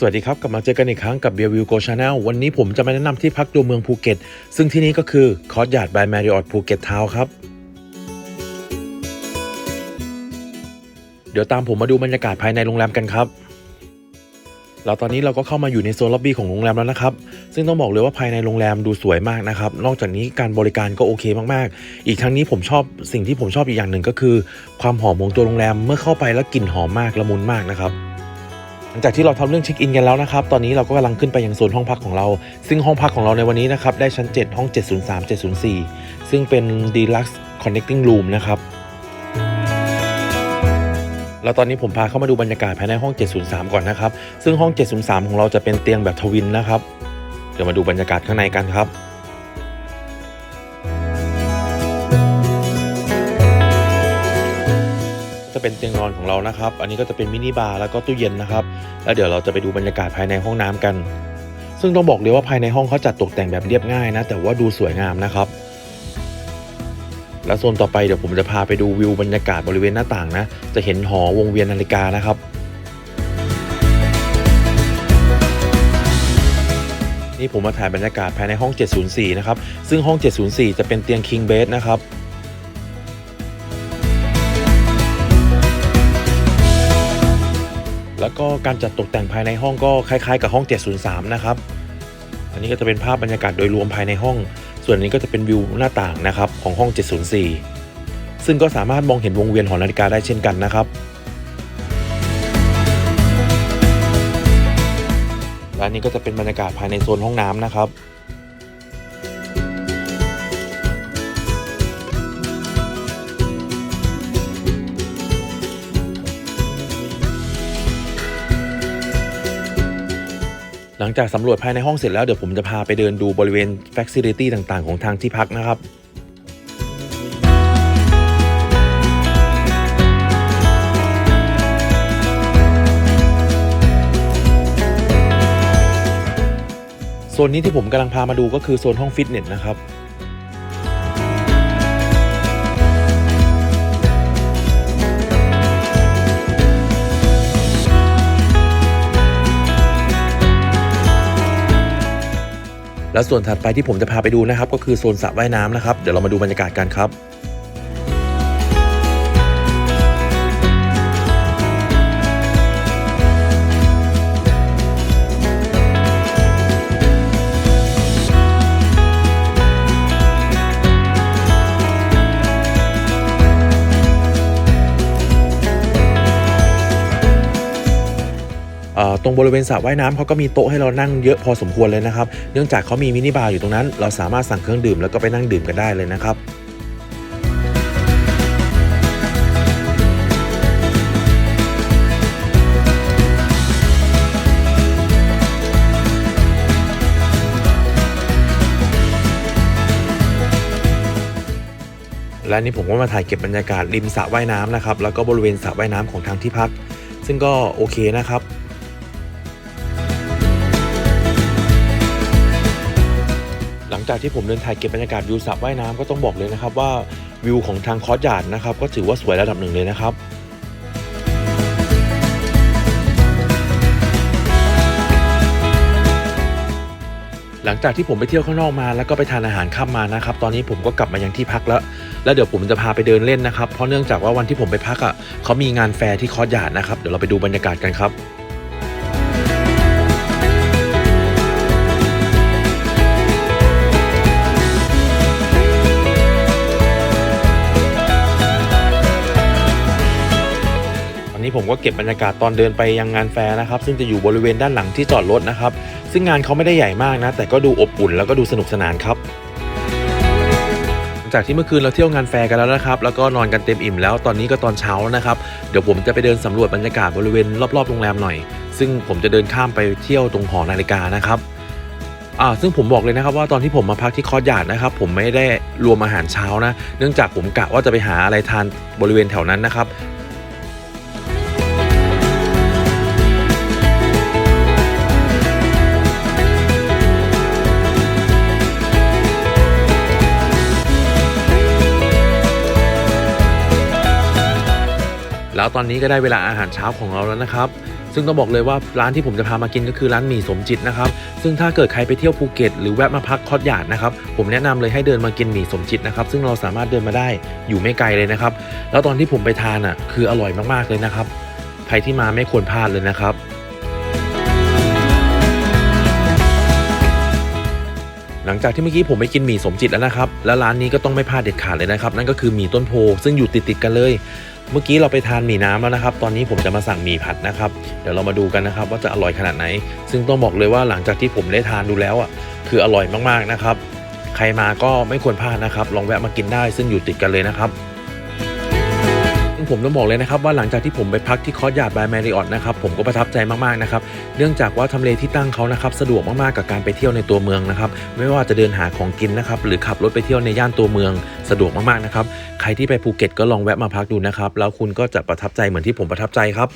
สวัสดีครับ กลับมาเจอกันอีกครั้งกับเบียร์วิวโกชาแนลวันนี้ผมจะมาแนะนำที่พักตัวเมืองภูเก็ต ซึ่งที่นี่ก็คือคอร์ y ยาร์ดบายแมริออตภูเก็ตทาวครับ เดี๋ยวตามผมมาดูบรรยากาศภายในโรงแรมกันครับแล้วตอนนี้เราก็เข้ามาอยู่ในโซนล็อบบี้ของโรงแรมแล้วนะครับ ซึ่งต้องบอกเลยว่าภายในโรงแรมดูสวยมากนะครับ นอกจากนี้การบริการก็โอเคมากๆ อีกทั้งนี้ผมชอบสิ่งที่ผมชอบอีกอย่างหนึ่งก็คือ ความหอมของตัวโรงแรมเมื่อเข้าไปแล้วกลิ่นหอมมากละมุนมากนะครับ งจากที่เราทำเรื่องเช็คอินกันแล้วนะครับ ตอนนี้เราก็กำลังขึ้นไปยังโซนห้องพักของเรา ซึ่งห้องพักของเราในวันนี้นะครับ ได้ชั้น 7 ห้อง 703 704 ซึ่งเป็น Deluxe Connecting Room นะครับแล้วตอนนี้ผมพาเข้ามาดูบรรยากาศภายในห้อง 703 ก่อนนะครับ ซึ่งห้อง 703 ของเราจะเป็นเตียงแบบทวินนะครับ เดี๋ยวมาดูบรรยากาศข้างในกันครับ เป็นเตียงนอนของเรานะครับ อันนี้ก็จะเป็นมินิบาร์แล้วก็ตู้เย็นนะครับ แล้วเดี๋ยวเราจะไปดูบรรยากาศภายในห้องน้ำกัน ซึ่งต้องบอกเลยว่าภายในห้องเขาจัดตกแต่งแบบเรียบง่ายนะ แต่ว่าดูสวยงามนะครับ และโซนต่อไปเดี๋ยวผมจะพาไปดูวิวบรรยากาศบริเวณหน้าต่างนะ จะเห็นหอวงเวียนนาฬิกานะครับนี่ผมมาถ่ายบรรยากาศภายในห้อง 704 นะครับ ซึ่งห้อง 704 จะเป็นเตียง King Bed นะครับ ก็การจัดตกแต่งภายในห้องก็คล้ายๆ กับห้อง 703 นะครับ อันนี้ก็จะเป็นภาพบรรยากาศโดยรวมภายในห้อง ส่วนนี้ก็จะเป็นวิวหน้าต่างนะครับของห้อง 704 ซึ่งก็สามารถมองเห็นวงเวียนหอนาฬิกาได้เช่นกันนะครับ และอันนี้ก็จะเป็นบรรยากาศภายในโซนห้องน้ำนะครับ ลังจากสำรวจภายในห้องเสร็จแล้วเดี๋ยวผมจะพาไปเดินดูบริเวณแฟคซิลิตี้ต่างๆ ของทางที่พักนะครับโซนนี้ที่ผมกำลังพามาดูก็คือโซนห้องฟิตเนสนะครับ และส่วนถัดไปที่ผมจะพาไปดูนะครับ ก็คือโซนสระว่ายน้ำนะครับ เดี๋ยวเรามาดูบรรยากาศกันครับ ตรงบริเวณสระว่ายน้ำเขาก็มีโต๊ะให้เรานั่งเยอะพอสมควรเลยนะครับ เนื่องจากเขามีมินิบาร์อยู่ตรงนั้น เราสามารถสั่งเครื่องดื่มแล้วก็ไปนั่งดื่มกันได้เลยนะครับและนี่ผมก็มาถ่ายเก็บบรรยากาศริมสระว่ายน้ำนะครับ แล้วก็บริเวณสระว่ายน้ำของทางที่พัก ซึ่งก็โอเคนะครับ จากที่ผมเดินถ่ายเก็บบรรยากาศวิวสระว่ายน้ำก็ต้องบอกเลยนะครับว่าวิวของทางคอร์สยาดนะครับก็ถือว่าสวยระดับหนึ่งเลยนะครับหลังจากที่ผมไปเที่ยวข้างนอกมาแล้วก็ไปทานอาหารข้ามมานะครับ ตอนนี้ผมก็กลับมายังที่พักแล้ว แล้วเดี๋ยวผมจะพาไปเดินเล่นนะครับ เพราะเนื่องจากว่าวันที่ผมไปพักอะเขามีงานแฟร์ที่คอร์สยาดนะครับ เดี๋ยวเราไปดูบรรยากาศกันครับ นี้ผมก็เก็บบรรยากาศตอนเดินไปยังงานแฟร์นะครับ ซึ่งจะอยู่บริเวณด้านหลังที่จอดรถนะครับ ซึ่งงานเขาไม่ได้ใหญ่มากนะ แต่ก็ดูอบอุ่นแล้วก็ดูสนุกสนานครับจากที่เมื่อคืนเราเที่ยวงานแฟร์กันแล้วนะครับ แล้วก็นอนกันเต็มอิ่มแล้ว ตอนนี้ก็ตอนเช้านะครับ เดี๋ยวผมจะไปเดินสำรวจบรรยากาศบริเวณรอบๆโรงแรมหน่อย ซึ่งผมจะเดินข้ามไปเที่ยวตรงหอนาฬิกานะครับอ่าซึ่งผมบอกเลยนะครับว่าตอนที่ผมมาพักที่คอร์สยาดนะครับ ผมไม่ได้รวมอาหารเช้านะ เนื่องจากผมกะว่าจะไปหาอะไรทานบริเวณแถวนั้นนะครับ แล้วตอนนี้ก็ได้เวลาอาหารเช้าของเราแล้วนะครับ ซึ่งต้องบอกเลยว่าร้านที่ผมจะพามากินก็คือร้านหมี่สมจิตนะครับ ซึ่งถ้าเกิดใครไปเที่ยวภูเก็ตหรือแวะมาพักคอดหยาดนะครับ ผมแนะนำเลยให้เดินมากินหมี่สมจิตนะครับ ซึ่งเราสามารถเดินมาได้อยู่ไม่ไกลเลยนะครับ แล้วตอนที่ผมไปทานอะคืออร่อยมากๆเลยนะครับ ใครที่มาไม่ควรพลาดเลยนะครับหลังจากที่เมื่อกี้ผมไปกินหมี่สมจิตแล้วนะครับ แล้วร้านนี้ก็ต้องไม่พลาดเด็ดขาดเลยนะครับ นั่นก็คือหมี่ต้นโพ ซึ่งอยู่ติดๆกันเลย เมื่อกี้เราไปทานหมี่น้ำแล้วนะครับ ตอนนี้ผมจะมาสั่งหมี่ผัดนะครับ เดี๋ยวเรามาดูกันนะครับ ว่าจะอร่อยขนาดไหน ซึ่งต้องบอกเลยว่าหลังจากที่ผมได้ทานดูแล้วอะคืออร่อยมากๆนะครับ ใครมาก็ไม่ควรพลาดนะครับ ลองแวะมากินได้ซึ่งอยู่ติดกันเลยนะครับ ผมต้องบอกเลยนะครับว่าหลังจากที่ผมไปพักที่คอร์สยาดบายแมริออตนะครับผมก็ประทับใจมากๆนะครับเนื่องจากว่าทำเลที่ตั้งเขานะครับสะดวกมากๆกับการไปเที่ยวในตัวเมืองนะครับไม่ว่าจะเดินหาของกินนะครับหรือขับรถไปเที่ยวในย่านตัวเมืองสะดวกมากๆนะครับใครที่ไปภูเก็ตก็ลองแวะมาพักดูนะครับแล้วคุณก็จะประทับใจเหมือนที่ผมประทับใจครับ